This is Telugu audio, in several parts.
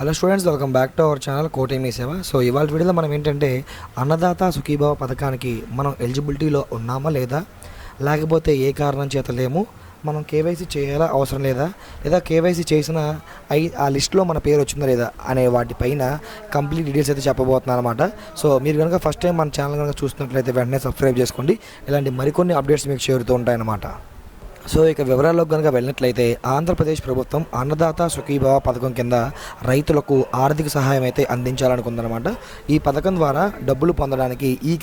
Hello students welcome back to our channel కోటేమీ సేవ సో ఇవాళ వీడియోలో మనం ఏంటంటే అన్నదాత సుఖీభావ పథకానికి మనం ఎలిజిబిలిటీలో ఉన్నామా లేదా? లేకపోతే ఏ కారణం చేత లేము? మనం కేవైసీ చేయాలా? అవసరం లేదా? లేదా కేవైసీ చేసిన ఐ ఆ లిస్ట్లో మన పేరు వచ్చిందా లేదా? అనే వాటిపైన కంప్లీట్ డీటెయిల్స్ అయితే చెప్పబోతున్నాను అనమాట సో మీరు కనుక ఫస్ట్ టైం మన ఛానల్ కనుక చూస్తున్నట్లయితే వెంటనే సబ్స్క్రైబ్ చేసుకోండి. ఇలాంటి మరికొన్ని అప్డేట్స్ మీకు చేరుతూ ఉంటాయన్నమాట. సో ఇక వివరాల్లోకి కనుక వెళ్ళినట్లయితే ఆంధ్రప్రదేశ్ ప్రభుత్వం అన్నదాత సుఖీభావ పథకం కింద రైతులకు ఆర్థిక సహాయం అయితే అందించాలనుకుందనమాట ఈ పథకం ద్వారా డబ్బులు పొందడానికి ఈ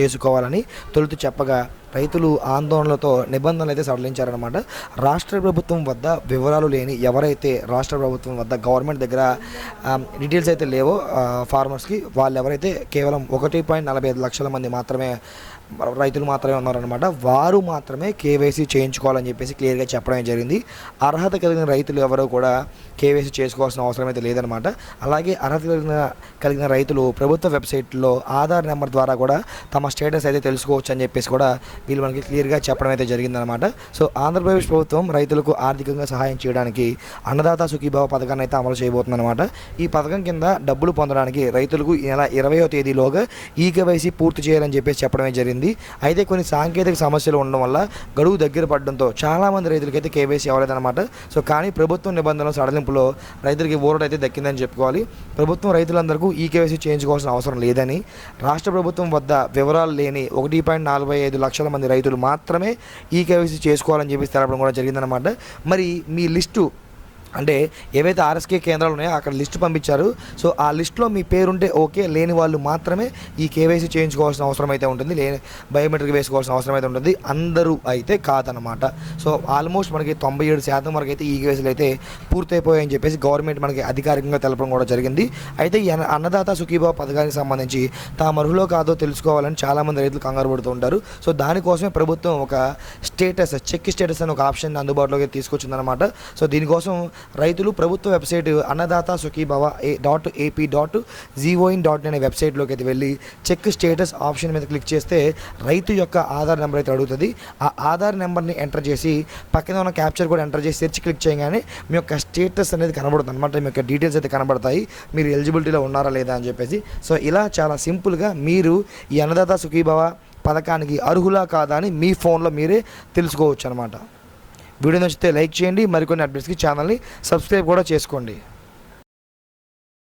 చేసుకోవాలని తొలుత చెప్పగా రైతులు ఆందోళనలతో నిబంధనలు అయితే సడలించారనమాట రాష్ట్ర ప్రభుత్వం వద్ద వివరాలు లేని ఎవరైతే రాష్ట్ర ప్రభుత్వం వద్ద గవర్నమెంట్ దగ్గర డీటెయిల్స్ అయితే లేవో ఫార్మర్స్కి వాళ్ళు ఎవరైతే కేవలం ఒకటి పాయింట్ నలభై ఐదు లక్షల మంది మాత్రమే రైతులు మాత్రమే ఉన్నారనమాట వారు మాత్రమే కేవైసీ చేయించుకోవాలని చెప్పేసి క్లియర్గా చెప్పడం జరిగింది. అర్హత కలిగిన రైతులు ఎవరో కూడా కేవైసీ చేసుకోవాల్సిన అవసరం అయితే లేదనమాట అలాగే అర్హత కలిగిన కలిగిన రైతులు ప్రభుత్వ వెబ్సైట్లో ఆధార్ నెంబర్ ద్వారా కూడా తమ స్టేటస్ అయితే తెలుసుకోవచ్చు అని చెప్పేసి కూడా వీళ్ళు మనకి క్లియర్గా చెప్పడం అయితే జరిగిందనమాట సో ఆంధ్రప్రదేశ్ ప్రభుత్వం రైతులకు ఆర్థికంగా సహాయం చేయడానికి అన్నదాత సుఖీభావ పథకాన్ని అయితే అమలు చేయబోతుందన్నమాట. ఈ పథకం కింద డబ్బులు పొందడానికి రైతులకు ఈ నెల ఇరవయో తేదీలోగా ఈ కేవైసీ పూర్తి చేయాలని చెప్పేసి చెప్పడమే జరిగింది. అయితే కొన్ని సాంకేతిక సమస్యలు ఉండడం వల్ల గడువు దగ్గర పడడంతో చాలామంది రైతులకైతే కేవైసీ అవ్వలేదన్నమాట. సో కానీ ప్రభుత్వం నిబంధనల సడలింపులో రైతులకి ఊరట అయితే దక్కిందని చెప్పుకోవాలి. ప్రభుత్వం రైతులందరికీ ఈ కేవైసీ చేయించుకోవాల్సిన అవసరం లేదని రాష్ట్ర ప్రభుత్వం వద్ద వివరాలు లేని ఒకటి పాయింట్ నలభై ఐదు లక్షల మంది రైతులు మాత్రమే ఈ కేవైసీ చేసుకోవాలని చెప్పి తెలపడం కూడా జరిగిందనమాట మరి మీ లిస్టు అంటే ఏవైతే ఆర్ఎస్కే కేంద్రాలు ఉన్నాయో అక్కడ లిస్ట్ పంపించారు. సో ఆ లిస్ట్లో మీ పేరుంటే ఓకే లేని వాళ్ళు మాత్రమే ఈ కేవైసీ చేయించుకోవాల్సిన అవసరం అయితే ఉంటుంది లేని బయోమెట్రిక్ వేసుకోవాల్సిన అవసరం అయితే ఉంటుంది. అందరూ అయితే కాదనమాట సో ఆల్మోస్ట్ మనకి తొంభై ఏడు శాతం వరకు అయితే ఈ కేవైసీలు అయితే పూర్తయిపోయాయని చెప్పేసి గవర్నమెంట్ మనకి అధికారికంగా తెలపడం కూడా జరిగింది. అయితే ఈ అన్న- అన్నదాత సుఖీభావ పథకానికి సంబంధించి తాము అర్హులో కాదో తెలుసుకోవాలని చాలామంది రైతులు కంగారు పడుతూ ఉంటారు. సో దానికోసమే ప్రభుత్వం ఒక స్టేటస్ చెక్ స్టేటస్ అని ఒక ఆప్షన్ అందుబాటులోకి తీసుకొచ్చిందనమాట సో దీనికోసం రైతులు ప్రభుత్వ website Annadata Sukhibhava A dot AP dot gov in dot అనే వెబ్సైట్లోకి అయితే వెళ్ళి చెక్ స్టేటస్ ఆప్షన్ మీద క్లిక్ చేస్తే రైతు యొక్క ఆధార్ నెంబర్ అయితే అడుగుతుంది. ఆ ఆధార్ నెంబర్ని ఎంటర్ చేసి పక్కన ఉన్న క్యాప్చర్ కూడా ఎంటర్ చేసి సెర్చ్ క్లిక్ చేయగానే మీ యొక్క స్టేటస్ అనేది కనబడుతుంది అనమాట మీ యొక్క డీటెయిల్స్ అయితే కనబడతాయి. మీరు ఎలిజిబిలిటీలో ఉన్నారా లేదా అని చెప్పేసి. సో ఇలా చాలా సింపుల్గా మీరు ఈ అన్నదాత సుఖీభవ పథకానికి అర్హులా కాదా అని మీ ఫోన్లో మీరే తెలుసుకోవచ్చు అనమాట వీడియో నచ్చితే లైక్ చేయండి. మరికొన్ని అప్డేట్స్కి ఛానల్ని సబ్స్క్రైబ్ కూడా చేసుకోండి.